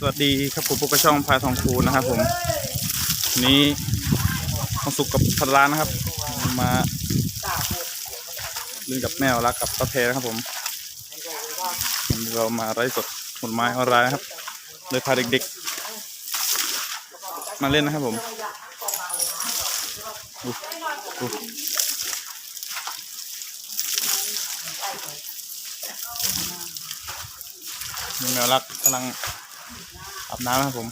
สวัสดีครับผมพบกับช่องพายทองคูนะครับผมวันนี้ต้องสุกกับพันล้านนะครับ มาเล่นกับแมวรักกับตะเพนะครับผมวันนี้เรามาไร้สดผลไม้ออนไลน์นะครับเลยพาเด็กๆ มาเล่นนะครับผมมีแมวรักกำลัง อาบน้ำครับผม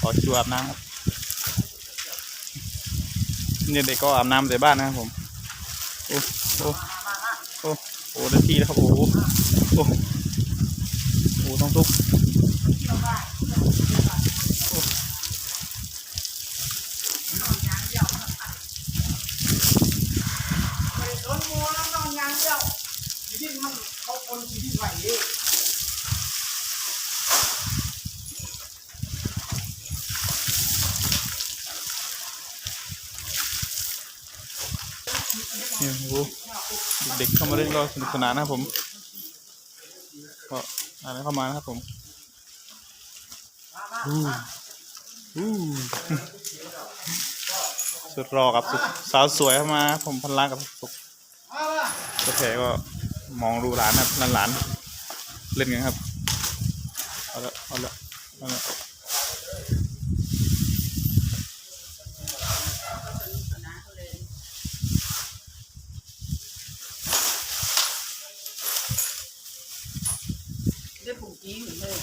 ขอคิวอาบน้ำครับเนี่ยเด็กก็อาบน้ำใส่บ้านนะครับผม โอ้โอ้โอ้โอ้ได้ที่แล้วครับโอ้โหโอ้โอ้ต้องทุก รถมัวน้ำนองยางเดียวชีวิตมันเขาคนชีวิตใหม่ดิ เนี่ยโอ้โหเด็กเข้ามาเล่นก็สนุกสนานนะครับผมก็อะไรเข้ามานะครับผมอู้อู้สุดรอกับสาวสวยเข้ามา ผมพันล้านกับสุกมาละกาแฟก็มองดูหลานครับหลานหลานเล่นกันครับเอาละเอาละเอาละ ได้ผูกกิ้งเลย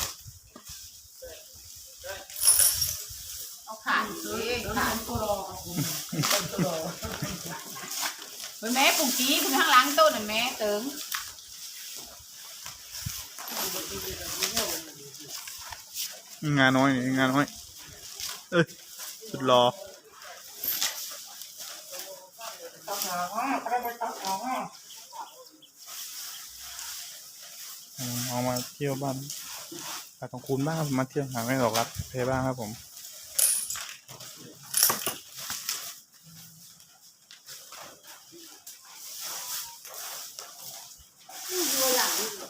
เอาขา เลยขาดตัวรอเฮ้ยแม่ผูกกิ้คุณข้างหลังต้นน่ะแม่เติงงานน้อยนี่งานน้อย เอ้ยสุดรอตักหางอะใครไปตักหางอะเอามาเที่ยวบ้านไปของคุณบ้างครับมาเที่ยวหาไม่หรอกรักเพบ้างครับผม ว้าดีเลย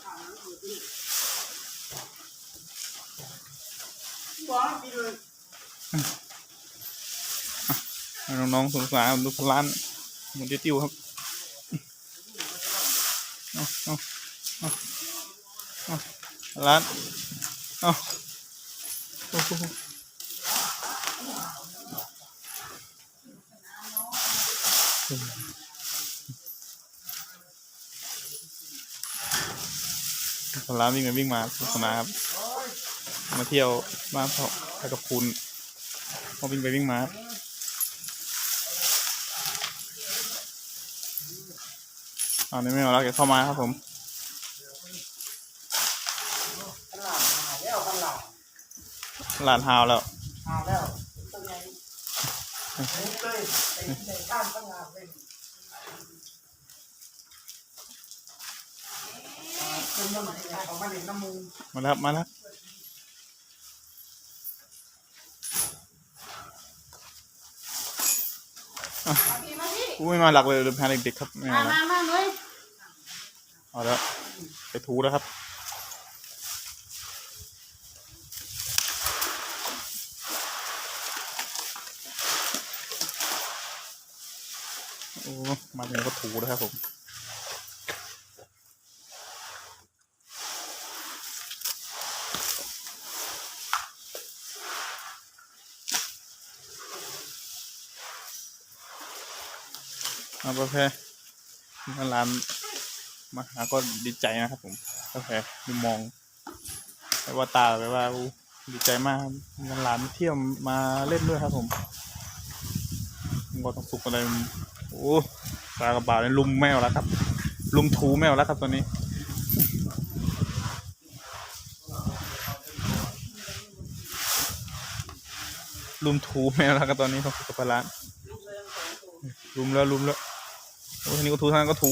ให้ น้องๆสงสารดูพลานหมุนติ้วครับเอาเอาเอาเอาพันล้านเอาโอ้โหพันล้านวิ่งไปวิ่งมาสนุกสนานครับ มาเที่ยวบ้านเขาไปกับคุณเขาวิ่งไปวิ่งมาอันนี้ไม่เอาแล้วเก็บเข้ามาครับผมขนาดหล้วขนหาวแล้วหาแล้วตัวใหญ่เลยไอ้ในข้ามขนาดเลยคุณยังเองน้ำมูมาแล้วมาแล้ว อะกูไม่มาหลักเลยลืมพาเด็กๆครับไม่มาเอาแล้วมามาเลยเอาแล้วไปถูแล้วครับโอ้มาถึงก็ถูแล้วครับผม เอากาแฟมาร้านมาหาก็ดีใจนะครับผมกาแฟมุมมองแปลว่าตาแปลว่าดีใจมากมาร้านเที่ยวมาเล่นด้วยครับผมก็ต้องสุกอะไรโอ้ปลากระบาเนี่ยลุมแมวแล้วครับ ลุมถูแมวแล้วครับตอนนี้ลุมถูแมวแล้วครับตอนนี้ต้องสุกกับร้านลุมแล้วลุมแล้ว โอ้ทีนี้ก็ถูทางนนก็ถู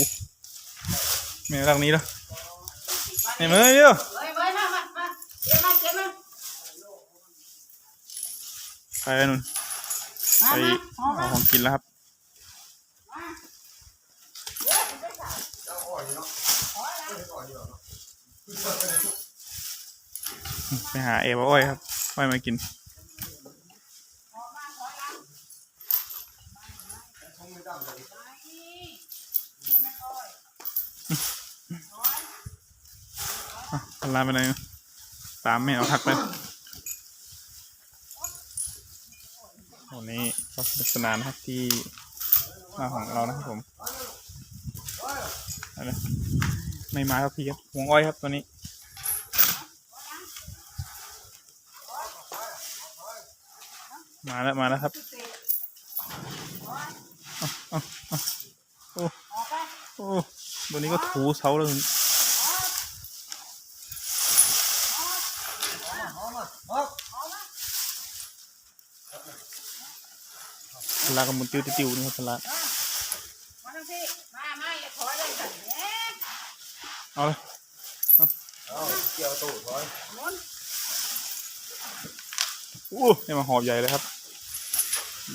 แม่รักนี้แล้วเห็นไหมเดียวเฮ้ยเฮ้ยมามามาเก็บมาเก็บมาไปนู่นมาไปมาเอาเอามาของกินแล้วครับเจ้าอ่อยเนาะอ่อยเนาะไปหาเอวอ้อยครับอ้อยมากิน อะพัน ลานไปไหนตามไม่เอาทักไปวันนี้ก็สนุกสนานครับที่มาของเรานะครับผมอาเลยไม่มาครับพี่ครับวงอ้อยครับตอนนี้มาแล้วมาแล้วครับอาเอาเอาโอ้โอ้ตัวนี้ก็ถูเสาเลย พลากับมุนติวติวๆนี่ครับพลามามามาอย่าถอยเลยกันเอ๊ะเอาเลยเกี่ยวตู้ถอยหมุนอู้นี่มาหอบใหญ่เลยครับ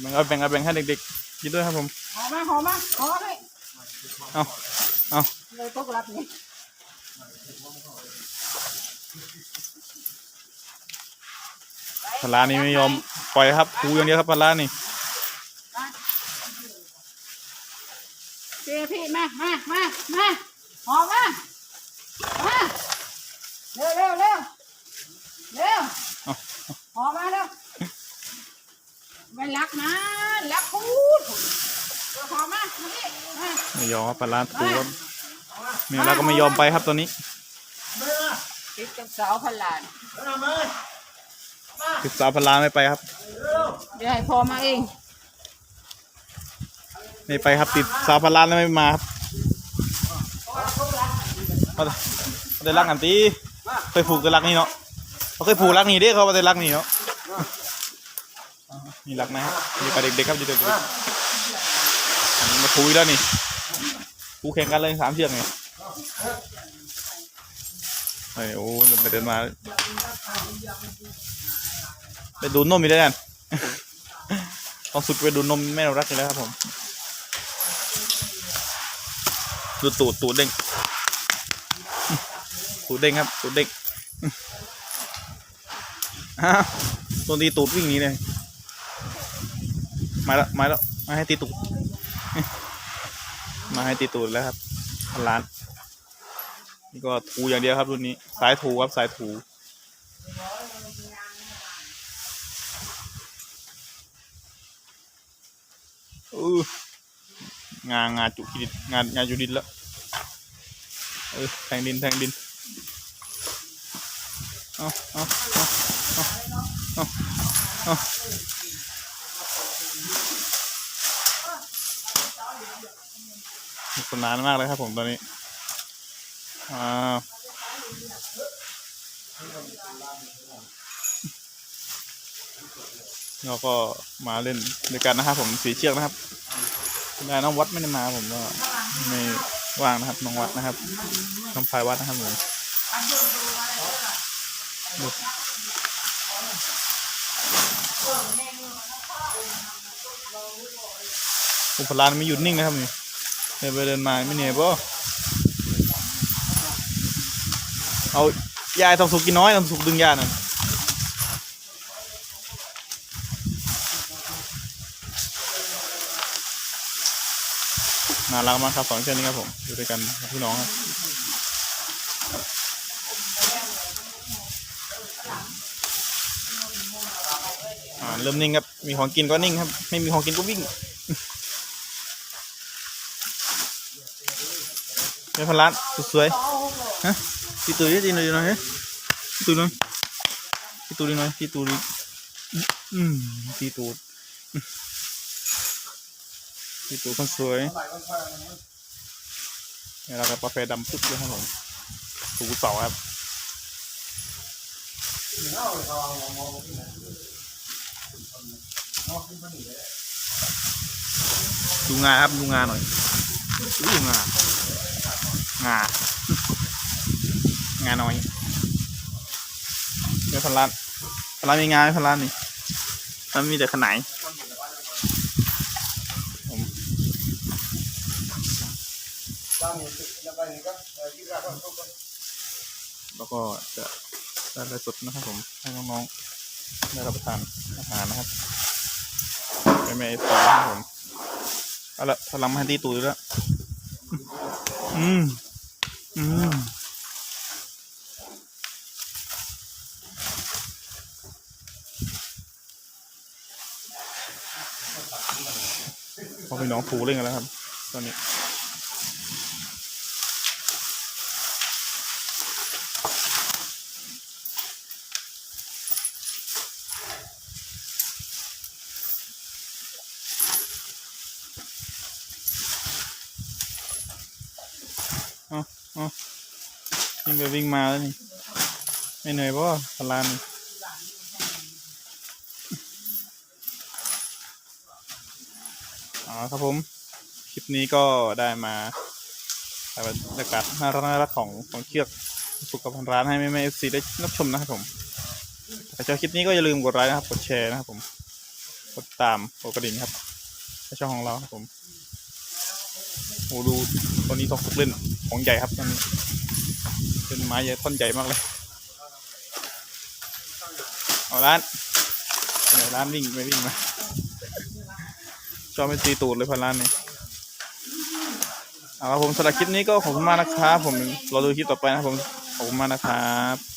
แบ่งเอาแบ่งเอาแบ่งให้เด็กๆกินด้วยครับผมหอมาหอมาหอมเลยเอาเอาเลยตกรับนี่ พลานี่ไม่ยอมปล่อยครับคูอย่างเดียวครับพลานี่เจ๊พี่มามามามาหอมามาเร็วเร็วเร็วเร็วเอาหอมาเร็วไม่รักนะรักพูดเออหอมามาดิมาไม่ยอมครับพลาคูครับเมียเราก็ไม่ยอมไปครับตอนนี้ติดกับสาวพลาน ศึกษาพลาไม่ไปครับ เดี๋ยวให้พอมาเอง ไม่ไปครับติดสาวพลาแล้วไม่มาครับเอาเถอะเอาได้รักกันตีเคยผูกแต่รักนี่เนาะเขาเคยผูกรักนี่เด้เขาเอาแต่รักนี่เนาะนี่รักนะครับอยู่กับเด็กๆครับอยู่กับเด็กๆอันนี้มาคุยแล้วนี่ผูแข่งกันเลยสามเชือกไงไอ้โอ้เดินไปเดินมา ไปดูนมอีกแล้วกันต้องสุดไปดูนมแม่เรารักกันแล้วครับผม ดูตูดตูดเด้งตูดเด้งครับตูดเด้งอ้าตัวตีตูดวิ่งหนี้เลยมาแล้วมาแล้วมาให้ตีตูดมาให้ตีตูดแล้วครับพันล้านนี่ก็ถูอย่างเดียวครับรุ่นนี้ สายถูครับสายถูอือ งางาจุกิดินงางานอยู่ดินแล้วเออแทงดินแทงดินเอาเอาเอาเอาเอาเอาสนุกสนานมากเลยครับผมตอนนี้อ้าวเราก็มาเล่นด้วยกันนะครับผมสีเชือกนะครับ ได้น้องวัดไม่ได้มาผมก็ไม่ว่างนะครับน้องวัดนะครับน้องพายวัดนะครับผมอุปราณไม่หยุดนิ่งนะครับนี่เดินไปเดินมาไม่เหนื่อยป่เอายายทองสุกกินน้อยทองสุกดึงยาหน่อย น่ารักมากครับสองเช่นนี้ครับผมอยู่ด้วยกันพี่น้องครับเริ่มนิ่งครับ มีของกินก็นิ่งครับ ไม่มีของกินก็วิ่งเป็นพันล้านสุดสวยฮะพี่ตูดิตีหน่อยหน่อยฮะพี่ตูหน่อยพี่ตูดิหน่อยพี่ตูดิอืมพี่ตูด พี่ตูดคนสวยนี่เราก็กาแฟดำปึ๊บเลยครับผมถูเสาครับดูงาครับดูงาหน่อยดูงางางาน้อยเดี๋ยวพันล้านพันล้านมีงาไหมพันล้านนี่มันมีแต่ขนายผม ตามนี้แล้วไปนี่ ก็จะได้ไลฟ์สดนะครับผมให้น้องๆได้รับประทานอาหารนะครับแม่แม่เอฟซีครับผมเอาละพลังมาให้ตีตูดแล้วอืมอืมพอพี่น้องฟูเล่นกันแล้วครับ ตอนนี้ อ๋อวิ่งไปวิ่งมาแล้วนี่ ไม่เหนื่อยป่ะพลานนี่อ๋อครับผม คลิปนี้ก็ได้มาถ่บรรยากาศน่ารักน่ารักของของเชือกสุขกับร้านให้แม่แม่เอฟซีได้รับชมนะครับผมถ้าชอบคลิปนี้ก็อย่าลืมกดไลค์นะครับ กดแชร์นะครับผม กดตามกดกระดิ่งครับช่องของเราครับผม อ้ดูตอนนี้ต้องฝึกเล่นของใหญ่ครับตอนนี้เป็นไม้ใหญ่ท่อนใหญ่มากเลย เอาร้านเดี๋ยวร้านวิ่งไปวิ่งมาชอบไม่ตีตูดเลยพันร้านนี้เอาครับผมสำหรับคลิปนี้ก็ขอบคุณมากนะครับ ผมรอดูคลิปต่อไปนะผมขอบคุณมากนะครับ